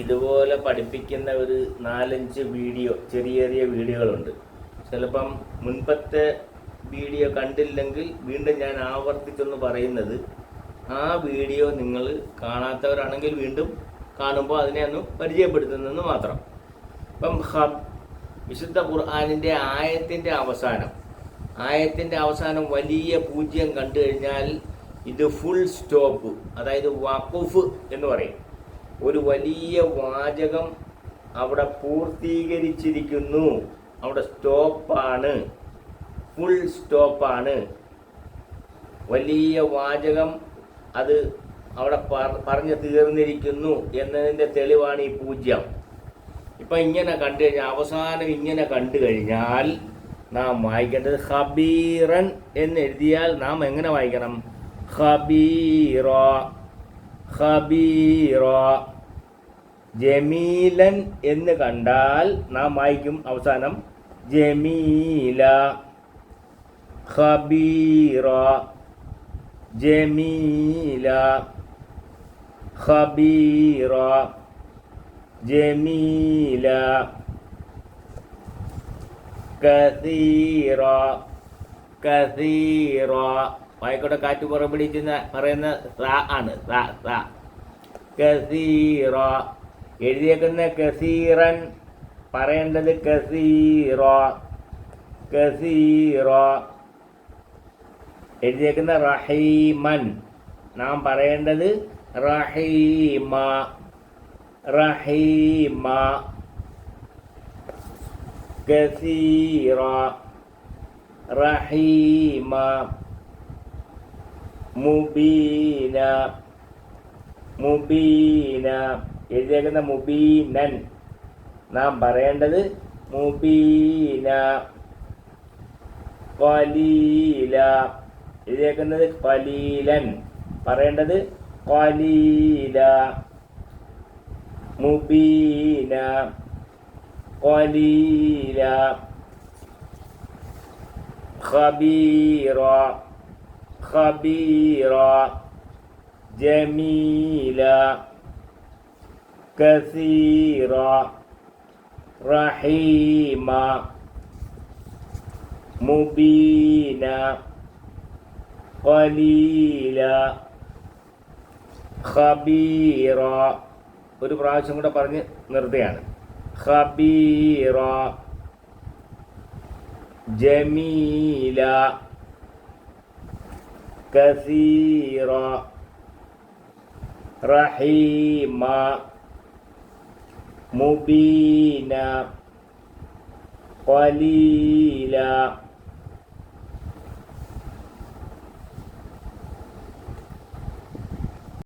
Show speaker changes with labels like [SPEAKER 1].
[SPEAKER 1] ഇതുപോലെ പഠിപ്പിക്കുന്ന ഒരു നാലഞ്ച് വീഡിയോ ചെറിയ ചെറിയ വീഡിയോകളുണ്ട്. ചിലപ്പം മുൻപത്തെ വീഡിയോ കണ്ടില്ലെങ്കിൽ വീണ്ടും ഞാൻ ആവർത്തിച്ചൊന്ന് പറയുന്നത്. ആ വീഡിയോ നിങ്ങൾ കാണാത്തവരാണെങ്കിൽ വീണ്ടും കാണുമ്പോൾ അതിനെ ഒന്ന് പരിചയപ്പെടുത്തുന്നെന്ന് മാത്രം. ഇപ്പം ഹബ് വിശുദ്ധ ഖുർആാനിന്റെ ആയത്തിന്റെ അവസാനം ആയത്തിന്റെ അവസാനം വലിയ പൂജ്യം കണ്ടു കഴിഞ്ഞാൽ ഇത് ഫുൾ സ്റ്റോപ്പ് അതായത് വഖുഫ് എന്ന് പറയും. ഒരു വലിയ വാചകം അവിടെ പൂർത്തീകരിച്ചിരിക്കുന്നു. അവിടെ സ്റ്റോപ്പാണ് ഫുൾ സ്റ്റോപ്പാണ് വലിയ വാചകം അത് അവിടെ പറഞ്ഞു തീർന്നിരിക്കുന്നു എന്നതിന്റെ തെളിവാണ് ഈ പൂജ്യം. ഇപ്പം ഇങ്ങനെ കണ്ടു കഴിഞ്ഞാൽ അവസാനം ഇങ്ങനെ കണ്ടു കഴിഞ്ഞാൽ നാം വായിക്കേണ്ടത് ഹബീറൻ എന്ന് എഴുതിയാൽ നാം എങ്ങനെ വായിക്കണം? ഹബീറ ഹബീറ ജമീലൻ എന്ന് കണ്ടാൽ നാം വായിക്കും അവസാനം. ജമീല. ഖബീറ. ജമീല. ഖബീറ. ജമീല. കസീറ. കസീറ. വായിക്കോട്ടെ കാറ്റ് പുറപിടിക്കുന്ന പറയുന്ന റാ ആണ്. റാ റാ. കസീറ. എഴുതിയേക്കുന്ന കസീറൻ പറയേണ്ടത് കസീറ. കസീറ. എഴുതിയേക്കുന്ന റഹീമൻ. നാം പറയേണ്ടത് റഹീമ. റഹീമ. കസീറ. റഹീമ. മുബീന. മുബീന. എഴുതിയേക്കുന്ന മുബീനൻ. നാം പറയേണ്ടത് മുബീന. കലീല എഴുതിയേക്കുന്നത് കലീലൻ പറയേണ്ടത് കലീല മുബീന. കലീല ഖബീറ. ഖബീറ ജമീല കസീറ رحيما മുബീന قليلا ഖബീറ ഒരു പ്രാവശ്യം കൂടെ പറഞ്ഞ് നിർത്തുകയാണ്. ഖബീറ ജമീല കസീറ റഹീമ മുബീന ഖലീല